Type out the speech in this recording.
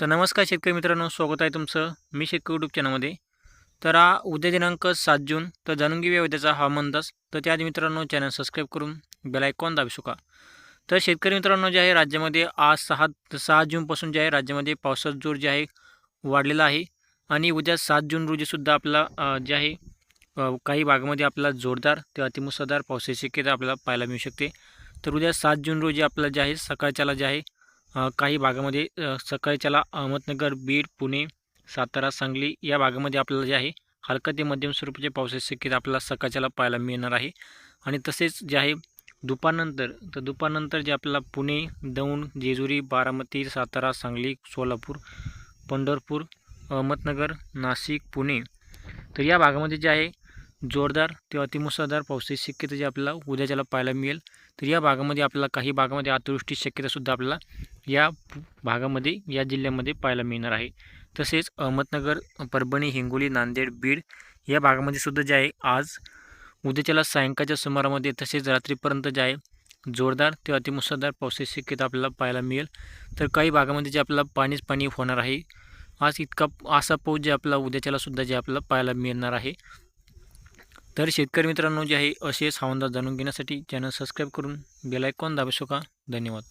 तर नमस्कार शेतकरी मित्रांनो स्वागत आहे तुमचं मी शेतकरी यूट्यूब चॅनलमध्ये तर हा उद्या दिनांक सात जून तर जाणून घेऊया उद्याचा हवामान अंदाज तर त्याआधी मित्रांनो चॅनल सबस्क्राईब करून बेल आयकॉन दाबू शका तर शेतकरी मित्रांनो जे आहे राज्यामध्ये आज सहा सहा जूनपासून जे आहे राज्यामध्ये पावसाचा जोर जे आहे वाढलेला आहे. आणि उद्या सात जून रोजीसुद्धा आपला जे आहे काही भागामध्ये आपला जोरदार ते अतिमुसळधार पावसाची शक्यता आपल्याला पाहायला मिळू शकते. तर उद्या सात जून रोजी आपला जे आहे सकाळच्याला जे आहे काही भागामध्ये सकाळच्याला अहमदनगर बीड पुणे सातारा सांगली या भागामध्ये आपल्याला जे आहे हलका ते मध्यम स्वरूपाचे पावसाची शक्यता आपल्याला सकाळच्याला पाहायला मिळणार आहे. आणि तसेच जे आहे दुपारनंतर तर दुपारनंतर जे आपल्याला पुणे दौंड जेजुरी बारामती सातारा सांगली सोलापूर पंढरपूर अहमदनगर नाशिक पुणे तर या भागामध्ये जे आहे जोरदार ते अतिमुसळधार पावसाची शक्यता जी आपल्याला उद्याच्याला पाहायला मिळेल. तर या भागामध्ये आपल्याला काही भागामध्ये अतिवृष्टी शक्यतासुद्धा आपल्याला या भागामध्ये या जिल्ह्यामध्ये पाहायला मिळणार आहे. तसेच अहमदनगर परभणी हिंगोली नांदेड बीड या भागामध्ये सुद्धा जे आहे आज उद्याच्याला सायंकाळच्या सुमारामध्ये तसेच रात्रीपर्यंत जे आहे जोरदार ते अतिमुसळधार पावसाची शक्यता आपल्याला पाहायला मिळेल. तर काही भागामध्ये जे आपल्याला पाणीच पाणी होणार आहे आज इतका असा पाऊस जे आपला उद्याच्याला सुद्धा जे आपल्याला पाहायला मिळणार आहे. तर शेतकरी मित्रांनो जे आहे असेच हवामान जाणून घेण्यासाठी चॅनल सबस्क्राईब करून बेलायकॉन दाबू शका धन्यवाद.